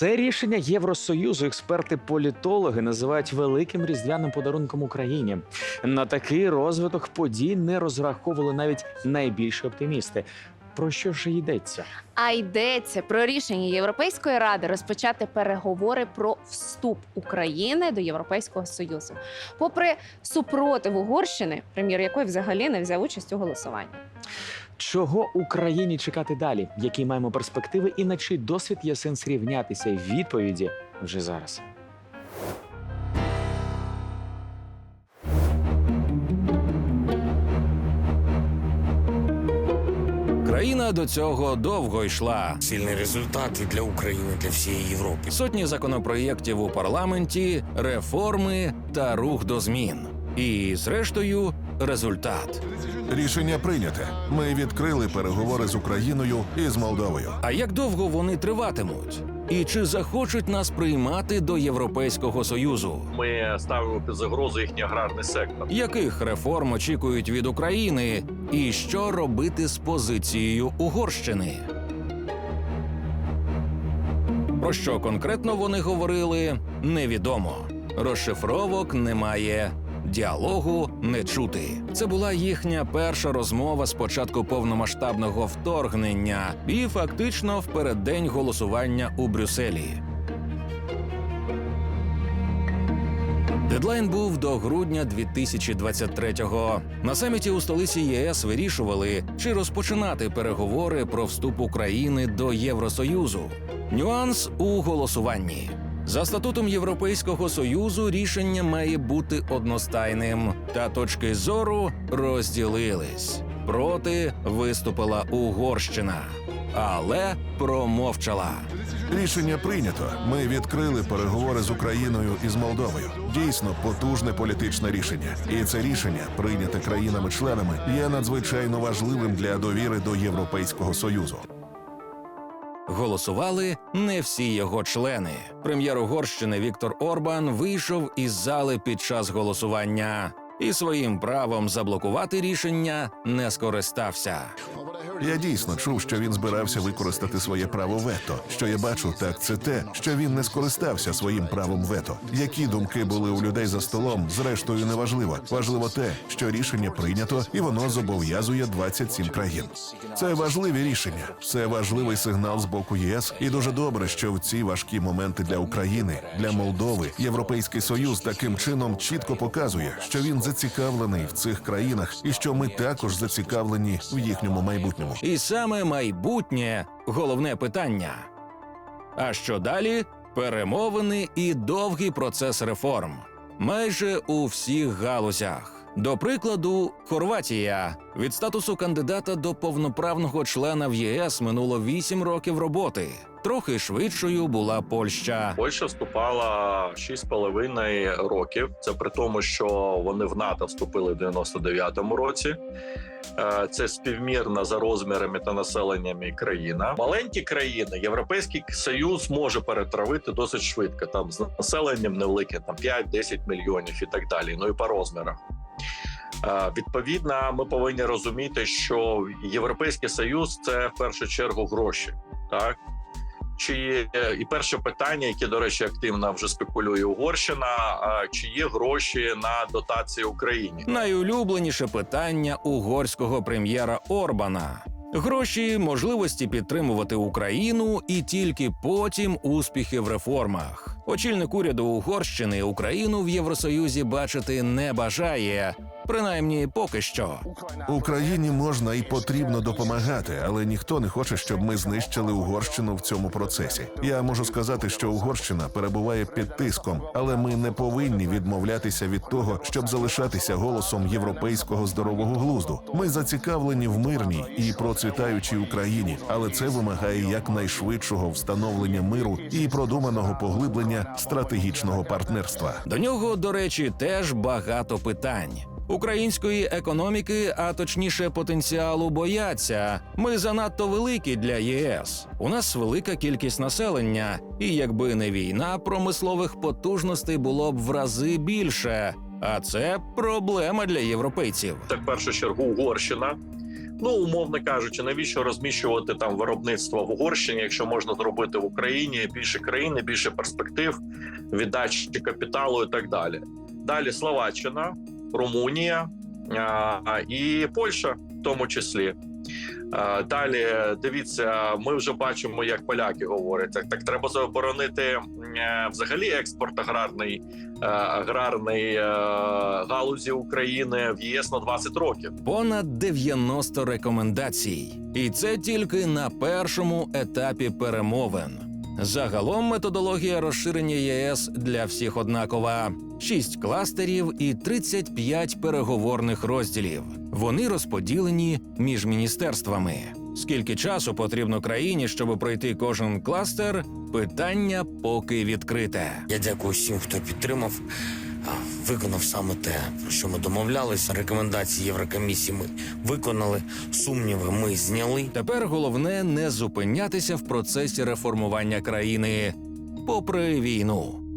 Це рішення Євросоюзу експерти-політологи називають великим різдвяним подарунком Україні. На такий розвиток подій не розраховували навіть найбільші оптимісти. Про що ж йдеться? А йдеться про рішення Європейської ради розпочати переговори про вступ України до Європейського союзу, попри супротив Угорщини, прем'єр якої взагалі не взяв участь у голосуванні. Чого Україні чекати далі? Які маємо перспективи і на чий досвід є сенс рівнятися? Відповіді вже зараз. Країна до цього довго йшла. Сильний результат і для України, для всієї Європи. Сотні законопроєктів у парламенті, реформи та рух до змін. І, зрештою, результат. Рішення прийняте. Ми відкрили переговори з Україною і з Молдовою. А як довго вони триватимуть? І чи захочуть нас приймати до Європейського союзу? ми ставимо під загрозу їхній аграрний сектор. Яких реформ очікують від України? І що робити з позицією Угорщини? Про що конкретно вони говорили, невідомо. Розшифровок немає. Діалогу не чути. Це була їхня перша розмова з початку повномасштабного вторгнення і фактично в переддень голосування у Брюсселі. Дедлайн був до грудня 2023-го. На саміті у столиці ЄС вирішували, чи розпочинати переговори про вступ України до Євросоюзу. Нюанс у голосуванні. За статутом Європейського союзу рішення має бути одностайним, та точки зору розділились. Проти виступила Угорщина, але промовчала. Рішення прийнято. Ми відкрили переговори з Україною і з Молдовою. Дійсно потужне політичне рішення. І це рішення, прийняте країнами-членами, є надзвичайно важливим для довіри до Європейського союзу. Голосували не всі його члени. Прем'єр Угорщини Віктор Орбан вийшов із зали під час голосування і своїм правом заблокувати рішення не скористався. Я дійсно чув, що він збирався використати своє право вето. Що я бачу, так це те, що він не скористався своїм правом вето. Які думки були у людей за столом, зрештою неважливо. Важливо те, що рішення прийнято, і воно зобов'язує 27 країн. Це важливі рішення. Це важливий сигнал з боку ЄС. І дуже добре, що в ці важкі моменти для України, для Молдови, Європейський Союз таким чином чітко показує, що він зацікавлений в цих країнах, і що ми також зацікавлені в їхньому майбутньому. І саме майбутнє головне питання. А що далі? Перемовини і довгий процес реформ. Майже у всіх галузях. До прикладу, Хорватія від статусу кандидата до повноправного члена в ЄС минуло 8 років роботи. Трохи швидшою була Польща. Польща вступала 6,5 років. Це при тому, що вони в НАТО вступили в 99-му році. Е, Це співмірна за розмірами та населенням і країна. Маленькі країни Європейський Союз може перетравити досить швидко. Там з населенням невелике, там 5-10 мільйонів і так далі. Ну і по розмірах. Е, Відповідно, ми повинні розуміти, що Європейський Союз це в першу чергу гроші, так чи е, і перше питання, яке до речі активно вже спекулює Угорщина: чи є гроші на дотації Україні? Найулюбленіше питання угорського прем'єра Орбана. Гроші, можливості підтримувати Україну і тільки потім успіхи в реформах. Очільник уряду Угорщини Україну в Євросоюзі бачити не бажає, принаймні поки що. Україні можна і потрібно допомагати, але ніхто не хоче, щоб ми знищили Угорщину в цьому процесі. Я можу сказати, що Угорщина перебуває під тиском, але ми не повинні відмовлятися від того, щоб залишатися голосом європейського здорового глузду. Ми зацікавлені в мирній і процвітаючій Україні, але це вимагає якнайшвидшого встановлення миру і продуманого поглиблення стратегічного партнерства. До нього, до речі, теж багато питань. Української економіки, а точніше потенціалу, бояться. Ми занадто великі для ЄС. У нас велика кількість населення, і якби не війна, промислових потужностей було б в рази більше. А це проблема для європейців. Це в першу чергу Угорщина. Ну, умовно кажучи, навіщо розміщувати там виробництво в Угорщині, якщо можна зробити в Україні більше країни, більше перспектив, віддачі капіталу і так далі. Далі Словаччина, Румунія і Польща, в тому числі. Далі дивіться, ми вже бачимо, як поляки говорять. Так, так треба заборонити е, взагалі експорт аграрний, е, аграрний е, галузі України в ЄС на 20 років. понад 90 рекомендацій. І це тільки на першому етапі перемовин. Загалом методологія розширення ЄС для всіх однакова: 6 кластерів і 35 переговорних розділів. Вони розподілені між міністерствами. Скільки часу потрібно країні, щоб пройти кожен кластер? Питання поки відкрите. Я дякую всім, хто підтримав, виконав саме те, про що ми домовлялися. Рекомендації Єврокомісії ми виконали, сумніви ми зняли. Тепер головне не зупинятися в процесі реформування країни, попри війну.